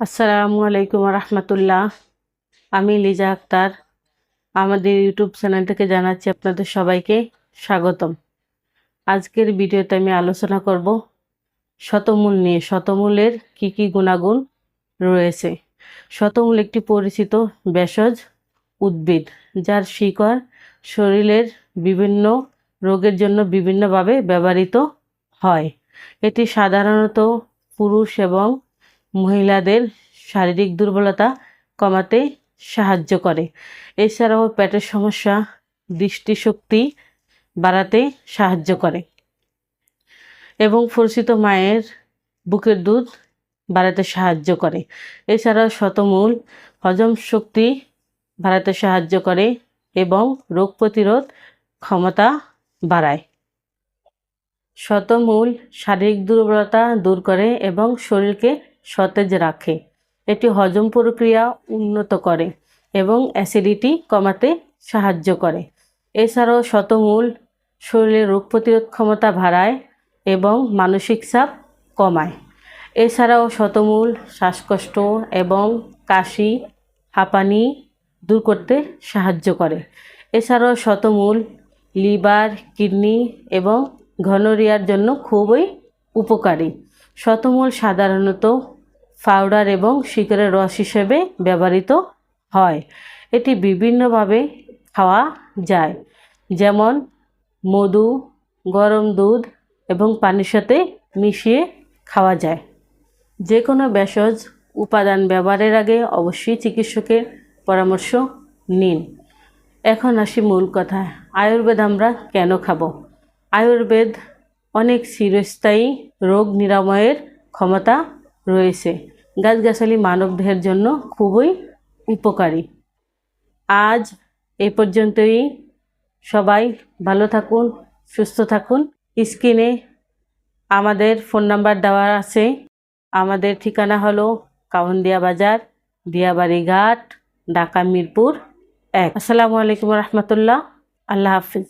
আসসালামু আলাইকুম রহমতুল্লাহ। আমি লিজা আক্তার। আমাদের ইউটিউব চ্যানেল থেকে জানাচ্ছি আপনাদের সবাইকে স্বাগতম। আজকের ভিডিওতে আমি আলোচনা করব শতমূল নিয়ে। শতমূলের কি কি গুণাগুণ রয়েছে? শতমূল একটি পরিচিত ভেষজ উদ্ভিদ, যার শিকড় শরীরের বিভিন্ন রোগের জন্য বিভিন্নভাবে ব্যবহৃত হয়। এটি সাধারণত পুরুষ এবং মহিলাদের শারীরিক দুর্বলতা কমাতে সাহায্য করে। এছাড়াও পেটের সমস্যা, দৃষ্টিশক্তি বাড়াতে সাহায্য করে এবং পরিচিত মায়ের বুকের দুধ বাড়াতে সাহায্য করে। এছাড়াও শতমূল হজম শক্তি বাড়াতে সাহায্য করে এবং রোগ প্রতিরোধ ক্ষমতা বাড়ায়। শতমূল শারীরিক দুর্বলতা দূর করে এবং শরীরকে সতেজ রাখে। এটি হজম প্রক্রিয়া উন্নত করে এবং অ্যাসিডিটি কমাতে সাহায্য করে। এছাড়াও শতমূল শরীরের রোগ প্রতিরোধ ক্ষমতা বাড়ায় এবং মানসিক চাপ কমায়। এছাড়াও শতমূল শ্বাসকষ্ট এবং কাশি, হাঁপানি দূর করতে সাহায্য করে। এছাড়াও শতমূল লিভার, কিডনি এবং ঘনরিয়ার জন্য খুবই উপকারী। শতমূল সাধারণত পাউডার এবং শিকড়ের রস হিসেবে ব্যবহৃত হয়। এটি বিভিন্নভাবে খাওয়া যায়। যেমন মধু, গরম দুধ এবং পানির সাথে মিশিয়ে খাওয়া যায়। যে কোনো ভেষজ উপাদান ব্যবহারের আগে অবশ্যই চিকিৎসকের পরামর্শ নিন। এখন আসি মূল কথা আয়ুর্বেদ আমরা কেন খাব? আয়ুর্বেদ অনেক চিরস্থায়ী রোগ নিরাময়ের ক্ষমতা রয়েছে। গাছগাছালি মানবদেহের জন্য খুবই উপকারী। আজ এ পর্যন্তই। সবাই ভালো থাকুন, সুস্থ থাকুন। স্ক্রিনে আমাদের ফোন নাম্বার দেওয়া আছে। আমাদের ঠিকানা হলো কাউন্দিয়া বাজার, দিয়াবাড়ি ঘাট, ঢাকা মিরপুর এক। আসসালামু আলাইকুম রহমতুল্লাহ। আল্লাহ হাফিজ।